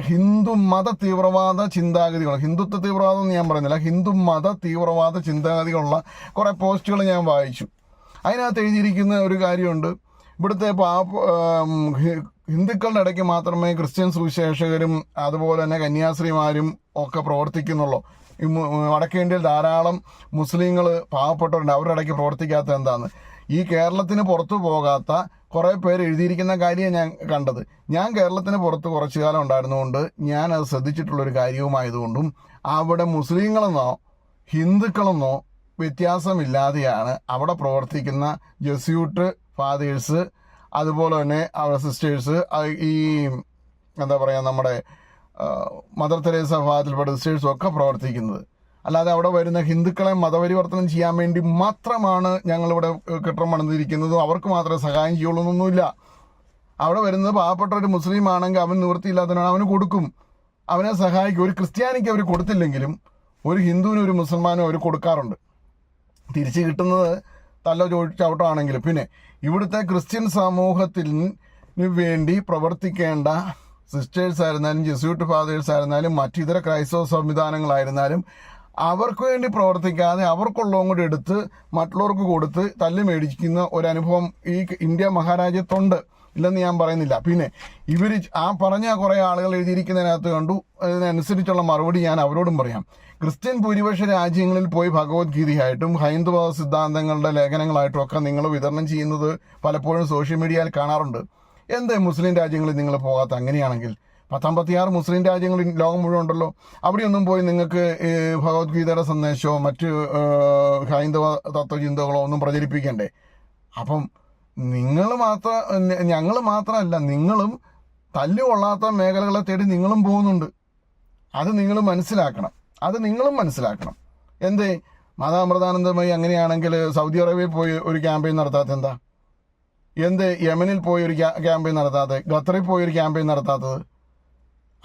ഹിന്ദു മത തീവ്രവാദ ചിന്താഗതികൾ ഹിന്ദുത്വ തീവ്രവാദം എന്ന് ഞാൻ പറയുന്നില്ല ഹിന്ദു മത തീവ്രവാദ ചിന്താഗതികളുള്ള കുറെ പോസ്റ്റുകൾ ഞാൻ വായിച്ചു. അതിനകത്ത് എഴുതിയിരിക്കുന്ന ഒരു കാര്യമുണ്ട്. ഇവിടുത്തെ പാപ്പ് ഹിന്ദുക്കളുടെ ഇടയ്ക്ക് മാത്രമേ ക്രിസ്ത്യൻ സുവിശേഷകരും അതുപോലെ തന്നെ കന്യാസ്ത്രീമാരും ഒക്കെ പ്രവർത്തിക്കുന്നുള്ളൂ. വടക്കേ ഇന്ത്യയിൽ ധാരാളം മുസ്ലിങ്ങൾ പാവപ്പെട്ടവരുണ്ട്. അവരുടെ ഇടയ്ക്ക് പ്രവർത്തിക്കാത്ത എന്താണ് ഈ കേരളത്തിന് പുറത്തു പോകാത്ത കുറെ പേര് എഴുതിയിരിക്കുന്ന കാര്യം ഞാൻ കണ്ടത്. ഞാൻ കേരളത്തിന് പുറത്ത് കുറച്ചു കാലം ഉണ്ടായിരുന്നുകൊണ്ട് ഞാൻ അത് ശ്രദ്ധിച്ചിട്ടുള്ളൊരു കാര്യവുമായതുകൊണ്ടും അവിടെ മുസ്ലിങ്ങളെന്നോ ഹിന്ദുക്കളെന്നോ വ്യത്യാസമില്ലാതെയാണ് അവിടെ പ്രവർത്തിക്കുന്ന ജസ്യൂട്ട് ഫാദേഴ്സ് അതുപോലെ തന്നെ അവിടെ സിസ്റ്റേഴ്സ് ഈ എന്താ പറയുക നമ്മുടെ മദർ തെരേസ വിഭാഗത്തിൽപ്പെട്ട സിസ്റ്റേഴ്സും ഒക്കെ പ്രവർത്തിക്കുന്നത്. അല്ലാതെ അവിടെ വരുന്ന ഹിന്ദുക്കളെ മതപരിവർത്തനം ചെയ്യാൻ വേണ്ടി മാത്രമാണ് ഞങ്ങളിവിടെ കെട്ടിടം പണിതിരിക്കുന്നതും. അവർക്ക് മാത്രമേ സഹായം ചെയ്യുള്ളൂ എന്നൊന്നുമില്ല. അവിടെ വരുന്നത് പാവപ്പെട്ട ഒരു മുസ്ലിം ആണെങ്കിൽ അവൻ നിവൃത്തിയില്ലാത്തവനാണ് അവന് കൊടുക്കും. അവനെ സഹായിക്കും. ഒരു ക്രിസ്ത്യാനിക്ക് അവർ കൊടുത്തില്ലെങ്കിലും ഒരു ഹിന്ദുവിനും ഒരു മുസൽമാനും അവർ കൊടുക്കാറുണ്ട്. തിരിച്ചു കിട്ടുന്നത് തല്ല ചവിട്ടമാണെങ്കിലും പിന്നെ ഇവിടുത്തെ ക്രിസ്ത്യൻ സമൂഹത്തിന് വേണ്ടി പ്രവർത്തിക്കേണ്ട സിസ്റ്റേഴ്സ് ആയിരുന്നാലും ജെസ്യൂട്ട് ഫാദേഴ്സ് ആയിരുന്നാലും മറ്റിതര ക്രൈസ്തവ സംവിധാനങ്ങളായിരുന്നാലും അവർക്ക് വേണ്ടി പ്രവർത്തിക്കാതെ അവർക്കുള്ളതും കൂടി എടുത്ത് മറ്റുള്ളവർക്ക് കൊടുത്ത് തല്ല് മേടിക്കുന്ന ഒരു അനുഭവം ഈ ഇന്ത്യ മഹാരാജ്യത്തുണ്ട് ഇല്ലെന്ന് ഞാൻ പറയുന്നില്ല. പിന്നെ ഇവർ ആ പറഞ്ഞ കുറേ ആളുകൾ എഴുതിയിരിക്കുന്നതിനകത്ത് കണ്ടു. അതിനനുസരിച്ചുള്ള മറുപടി ഞാൻ അവരോടും പറയാം. ക്രിസ്ത്യൻ ഭൂരിപക്ഷ രാജ്യങ്ങളിൽ പോയി ഭഗവത്ഗീതയായിട്ടും ഹൈന്ദവ സിദ്ധാന്തങ്ങളുടെ ലേഖനങ്ങളായിട്ടും ഒക്കെ നിങ്ങൾ വിതരണം ചെയ്യുന്നത് പലപ്പോഴും സോഷ്യൽ മീഡിയയിൽ കാണാറുണ്ട്. എന്ത് മുസ്ലിം രാജ്യങ്ങളിൽ നിങ്ങൾ പോകാത്ത അങ്ങനെയാണെങ്കിൽ? പത്തമ്പത്തിയാറ് മുസ്ലിം രാജ്യങ്ങൾ ലോകം മുഴുവൻ ഉണ്ടല്ലോ അവിടെയൊന്നും പോയി നിങ്ങൾക്ക് ഭഗവത്ഗീതയുടെ സന്ദേശമോ മറ്റ് ഹൈന്ദവ തത്വചിന്തകളോ ഒന്നും പ്രചരിപ്പിക്കണ്ടേ. അപ്പം നിങ്ങൾ മാത്രം ഞങ്ങൾ മാത്രമല്ല നിങ്ങളും തല്ലു കൊള്ളാത്ത മേഖലകളെ തേടി നിങ്ങളും പോകുന്നുണ്ട്. അത് നിങ്ങൾ മനസ്സിലാക്കണം. അത് നിങ്ങളും മനസ്സിലാക്കണം. എന്തേ? മതാമൃതാനന്ദമായി അങ്ങനെയാണെങ്കിൽ സൗദി അറേബ്യയിൽ പോയി ഒരു ക്യാമ്പയിൻ നടത്താത്ത എന്താ? എന്ത്? യമനിൽ പോയി ഒരു ക്യാമ്പയിൻ നടത്താത്തത്? ഖത്തറിൽ പോയി ഒരു ക്യാമ്പയിൻ നടത്താത്തത്?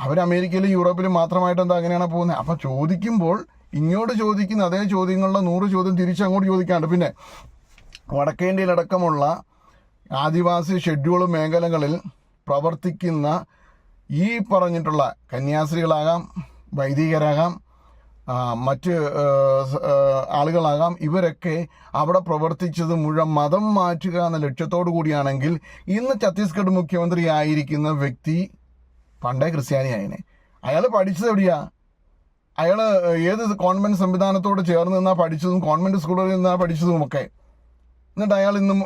അവർ അമേരിക്കയിലും യൂറോപ്പിലും മാത്രമായിട്ട് എന്താ അങ്ങനെയാണ് പോകുന്നത്? അപ്പം ചോദിക്കുമ്പോൾ ഇങ്ങോട്ട് ചോദിക്കുന്ന അതേ ചോദ്യങ്ങളുടെ നൂറ് ചോദ്യം തിരിച്ച് അങ്ങോട്ട് ചോദിക്കാണ്ട്. പിന്നെ വടക്കേന്ത്യയിലടക്കമുള്ള ആദിവാസി ഷെഡ്യൂൾ മേഖലകളിൽ പ്രവർത്തിക്കുന്ന ഈ പറഞ്ഞിട്ടുള്ള കന്യാസ്ത്രീകളാകാം വൈദികരാകാം മറ്റ് ആളുകളാകാം ഇവരൊക്കെ അവിടെ പ്രവർത്തിച്ചത് മുഴുവൻ മതം മാറ്റുക എന്ന ലക്ഷ്യത്തോടു കൂടിയാണെങ്കിൽ ഇന്ന് ഛത്തീസ്ഗഡ് മുഖ്യമന്ത്രി ആയിരിക്കുന്ന വ്യക്തി പണ്ടേ ക്രിസ്ത്യാനിയായനെ. അയാൾ പഠിച്ചത് എവിടെയാ? അയാൾ ഏത് കോൺവെന്റ് സംവിധാനത്തോട് ചേർന്ന് നിന്നാ പഠിച്ചതും കോൺവെന്റ് സ്കൂളിൽ നിന്നാ പഠിച്ചതും ഒക്കെ. എന്നിട്ട് അയാൾ ഇന്നും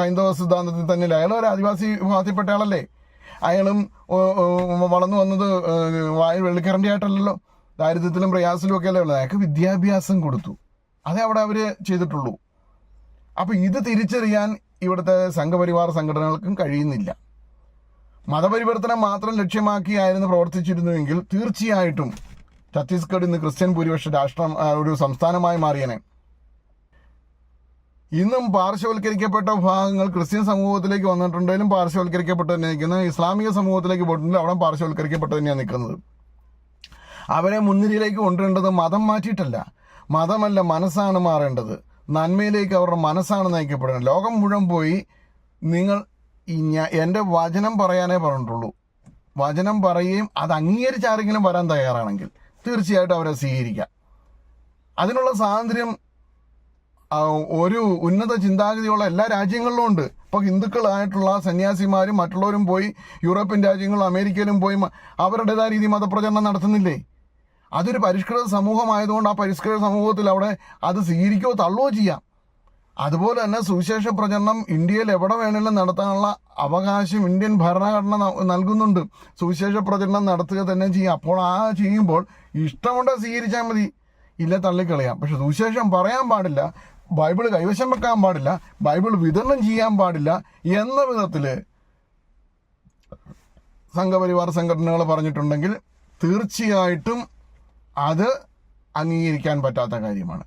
ഹൈന്ദവ സിദ്ധാന്തത്തിൽ തന്നെയല്ലേ അയാൾ ഒരു ആദിവാസി വിഭാഗത്തിൽപ്പെട്ട ആളല്ലേ? അയാളും വളർന്നു വന്നത് വായു വെള്ളിക്കരണ്ടി ആയിട്ടല്ലല്ലോ. ദാരിദ്ര്യത്തിലും പ്രയാസത്തിലും ഒക്കെ അല്ലേ ഉള്ളത്. അയാൾക്ക് വിദ്യാഭ്യാസം കൊടുത്തു. അതേ അവിടെ അവർ ചെയ്തിട്ടുള്ളൂ. അപ്പോൾ ഇത് തിരിച്ചറിയാൻ ഇവിടുത്തെ സംഘപരിവാർ സംഘടനകൾക്കും കഴിയുന്നില്ല. മതപരിവർത്തനം മാത്രം ലക്ഷ്യമാക്കിയായിരുന്നു പ്രവർത്തിച്ചിരുന്നുവെങ്കിൽ തീർച്ചയായിട്ടും ഛത്തീസ്ഗഡ് ഇന്ന് ക്രിസ്ത്യൻ ഭൂരിപക്ഷ രാഷ്ട്രം ഒരു സംസ്ഥാനമായി മാറിയനെ. ഇന്നും പാർശ്വവൽക്കരിക്കപ്പെട്ട ഭാഗങ്ങൾ ക്രിസ്ത്യൻ സമൂഹത്തിലേക്ക് വന്നിട്ടുണ്ടെങ്കിലും പാർശ്വവൽക്കരിക്കപ്പെട്ട് തന്നെ നിൽക്കുന്നത് ഇസ്ലാമിക സമൂഹത്തിലേക്ക് പോയിട്ടുണ്ടെങ്കിൽ അവിടെ പാർശ്വവൽക്കരിക്കപ്പെട്ട് തന്നെയാണ് നിൽക്കുന്നത്. അവരെ മുൻനിരയിലേക്ക് കൊണ്ടുവരേണ്ടത് മതം മാറ്റിയിട്ടല്ല. മതമല്ല മനസ്സാണ് മാറേണ്ടത്. നന്മയിലേക്ക് അവരുടെ മനസ്സാണ് നയിക്കപ്പെടുന്നത് ലോകം മുഴുവൻ പോയി നിങ്ങൾ ഈ ഞാ എന്റെ വചനം പറയാനേ പറഞ്ഞിട്ടുള്ളൂ. വചനം പറയുകയും അത് അംഗീകരിച്ച് ആരെങ്കിലും വരാൻ തയ്യാറാണെങ്കിൽ തീർച്ചയായിട്ടും അവരെ സ്വീകരിക്കാം. അതിനുള്ള സ്വാതന്ത്ര്യം ഒരു ഉന്നത ചിന്താഗതിയുള്ള എല്ലാ രാജ്യങ്ങളിലും ഉണ്ട്. ഇപ്പോൾ ഹിന്ദുക്കളായിട്ടുള്ള സന്യാസിമാരും മറ്റുള്ളവരും പോയി യൂറോപ്യൻ രാജ്യങ്ങളും അമേരിക്കയിലും പോയി അവരുടേതായ രീതി മതപ്രചരണം നടത്തുന്നില്ലേ? അതൊരു പരിഷ്കൃത സമൂഹമായതുകൊണ്ട് ആ പരിഷ്കൃത സമൂഹത്തിൽ അവിടെ അത് സ്വീകരിക്കുകയോ തള്ളുകയോ ചെയ്യാം. അതുപോലെ തന്നെ സുവിശേഷ പ്രചരണം ഇന്ത്യയിൽ എവിടെ വേണമെങ്കിലും നടത്താനുള്ള അവകാശം ഇന്ത്യൻ ഭരണഘടന നൽകുന്നുണ്ട്. സുവിശേഷ പ്രചരണം നടത്തുക തന്നെ ചെയ്യാം. അപ്പോൾ ആ ചെയ്യുമ്പോൾ ഇഷ്ടമുണ്ട് സ്വീകരിച്ചാൽ മതി. ഇല്ല തള്ളിക്കളയാം. പക്ഷെ സുവിശേഷം പറയാൻ പാടില്ല. ബൈബിൾ കൈവശം വെക്കാൻ പാടില്ല. ബൈബിൾ വിതരണം ചെയ്യാൻ പാടില്ല എന്ന വിധത്തിൽ സംഘപരിവാർ സംഘടനകൾ പറഞ്ഞിട്ടുണ്ടെങ്കിൽ തീർച്ചയായിട്ടും അത് അംഗീകരിക്കാൻ പറ്റാത്ത കാര്യമാണ്.